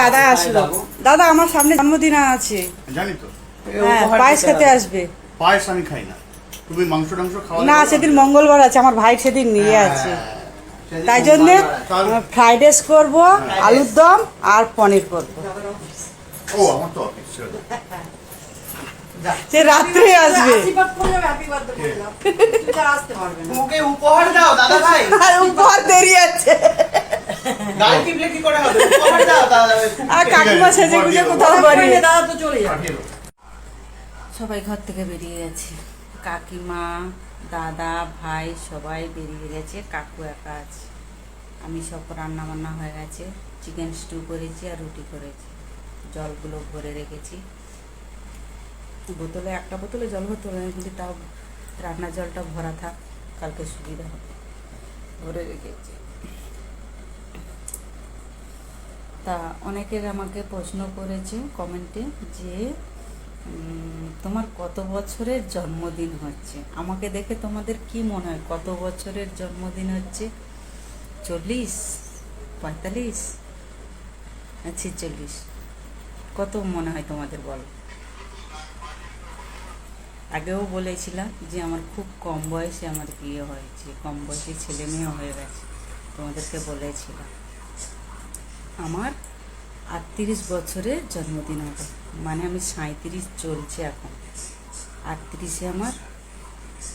দাদা আসলো। দাদা আমার সামনে জন্মদিন আছে। জানি তো। হ্যাঁ পায়েস খেতে আসবে। পায়েস আমি খাই না। তুমি মাংস টাংস খাওয়া না সেদিন মঙ্গলবার আছে আমার ভাই সেদিন নিয়ে আছে। তাই জন্য ফ্রাইড রাইস করব আলুর দম আর পনির করব। ও আমার তো অফিস সে রাত্রে আসবে। ওকে উপহার দাও দাদা ভাই। উপহার দেরি আছে। গাল টিপলে কি করে হবে? আর কাকিমা সেজে গুজে কোথাও। সবাই ঘর থেকে বেরিয়ে গেছে। কাকিমা দাদা ভাই সবাই বেরিয়ে গেছে। কাকু একা আছে। আমি সব রান্না বান্না হয়ে গেছে। চিকেন স্টু করেছি আর রুটি করেছি। জলগুলো ভরে রেখেছি। বোতলে একটা বোতলে জল ভরতে হবে না, কিন্তু তাও রান্নার জলটা ভরা থাক কালকে সুবিধা হবে। ভরে রেখেছি। তা অনেকের আমাকে প্রশ্ন করেছে কমেন্টে যে তোমার কত বছরের জন্মদিন হচ্ছে? আমাকে দেখে তোমাদের কি মনে হয়? কত বছরের জন্মদিন হচ্ছে? চল্লিশ? পঁয়তাল্লিশ? ছেচল্লিশ কত মনে হয় তোমাদের বল? আগেও বলেছিলাম যে আমার খুব কম বয়সে আমার বিয়ে হয়েছে, কম বয়সে ছেলে মেয়েও হয়ে গেছে। তোমাদেরকে বলেছিলাম। আমার আটত্রিশ বছরের জন্মদিন হবে। মানে আমি সাঁত্রিশ চলছে এখন। আটত্রিশে আমার,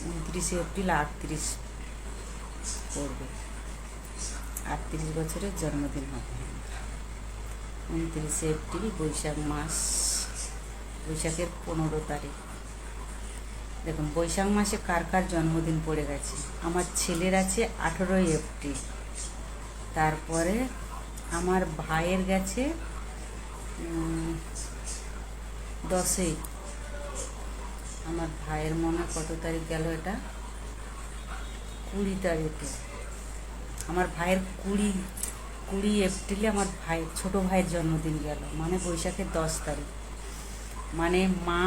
উনত্রিশে এপ্রিল আটত্রিশ পড়বে। আটত্রিশ বছরের জন্মদিন হবে। উনত্রিশে এপ্রিল বৈশাখ মাস, বৈশাখের পনেরো তারিখ। দেখুন, বৈশাখ মাসে কার কার জন্মদিন পড়ে গেছে? আমার ছেলের আছে আঠেরোই এপ্রিল। তারপরে আমার ভাইয়ের গেছে দশই। আমার ভাইয়ের মনে কত তারিখ গেল এটা? কুড়ি তারিখে। আমার ভাইয়ের কুড়ি কুড়ি এপ্রিলে আমার ভাই, ছোট ভাইয়ের জন্মদিন গেল মানে বৈশাখের দশ তারিখ। মানে মা,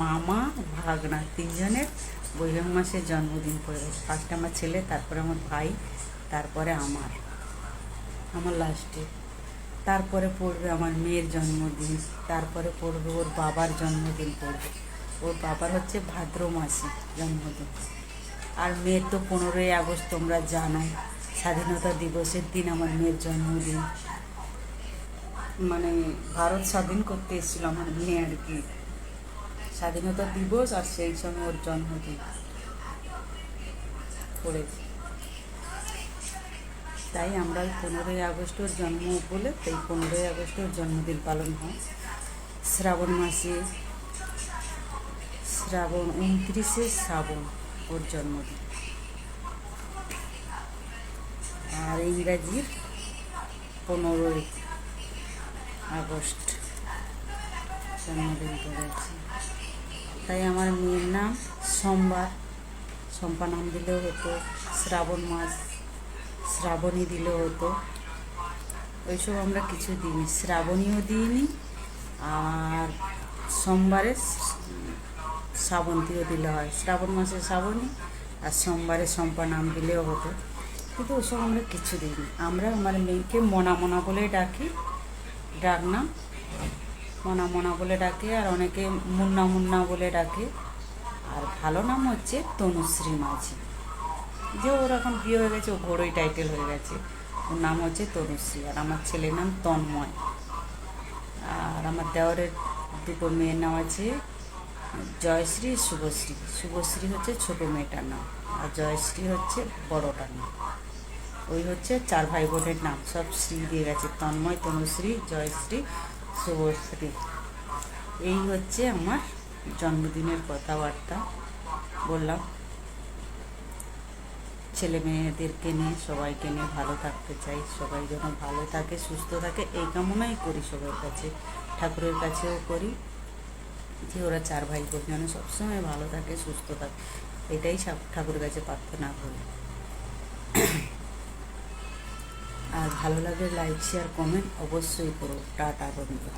মামা, ভাগনা তিনজনের বৈশাখ মাসে জন্মদিন পড়ে ফার্স্ট আমার ছেলে, তারপরে আমার ভাই, তারপরে আমার। আমার লাস্টে তারপরে পড়বে আমার মেয়ের জন্মদিন, তারপরে পড়বে ওর বাবার জন্মদিন পড়বে। ওর বাবার হচ্ছে ভাদ্র মাসে জন্মদিন। আর মেয়ের তো পনেরোই আগস্ট, তোমরা জানো স্বাধীনতা দিবসের দিন আমার মেয়ের জন্মদিন। মানে ভারত স্বাধীন করতে এসেছিল আমার মেয়ে আর কি। স্বাধীনতা দিবস আর সেই সময় ওর জন্মদিন। পড়েছে। তাই আমরা ওই পনেরোই আগস্টের জন্ম বলে তাই পনেরোই আগস্টের জন্মদিন পালন হয়। শ্রাবণ মাসে শ্রাবণ উনত্রিশে শ্রাবণ ওর জন্মদিন। আর ইংরাজির পনেরোই আগস্ট জন্মদিন করেছে। তাই আমার মেয়ের নাম সোমবার। সম্পা নাম দিলেও হতো শ্রাবণ মাস। শ্রাবণী দিলেও হতো ওইসব আমরা কিছু দিইনি। শ্রাবণীও দিইনি, আর সোমবারে শ্রাবন্তীও দিলে হয়। শ্রাবণ মাসে শ্রাবণী, আর সোমবারে সম্পা নাম দিলেও হতো কিন্তু ওসব আমরা কিছু দিইনি। আমরা আমার মেয়েকে মনা মনা বলে ডাকি ডাক নাম মনা মনা বলে ডাকে, আর অনেকে মুন্না মুন্না বলে ডাকে। আর ভালো নাম হচ্ছে তনুশ্রী মাঝি। যে ওর এখন বিয়ে হয়ে গেছে, ও বড়ই টাইটেল হয়ে গেছে। ওর নাম হচ্ছে তনুশ্রী আর আমার ছেলের নাম তন্ময়। আর আমার দেওয়ারের দুটো মেয়ের নাম আছে, জয়শ্রী শুভশ্রী। শুভশ্রী হচ্ছে ছোটো মেয়েটার নাম আর জয়শ্রী হচ্ছে বড়টার নাম। ওই হচ্ছে চার ভাই বোনের নাম। সব শ্রী দিয়ে গেছে, তন্ময়, তনুশ্রী, জয়শ্রী, শুভশ্রী। এই হচ্ছে আমার জন্মদিনের কথাবার্তা। বললাম। ছেলে মেয়েদেরকে নিয়ে, সবাইকে নিয়ে ভালো থাকতে চাই, সবাই যেন ভালো থাকে, সুস্থ থাকে, এই কামনাই করি সবার কাছে, ঠাকুরের কাছেও করি যে ওরা চার ভাই বোন যেন সবসময় ভালো থাকে, সুস্থ থাকে, এটাই ঠাকুরের কাছে প্রার্থনা করি। আর ভালো লাগলে লাইক শেয়ার কমেন্ট অবশ্যই করো, টাটা বন্ধু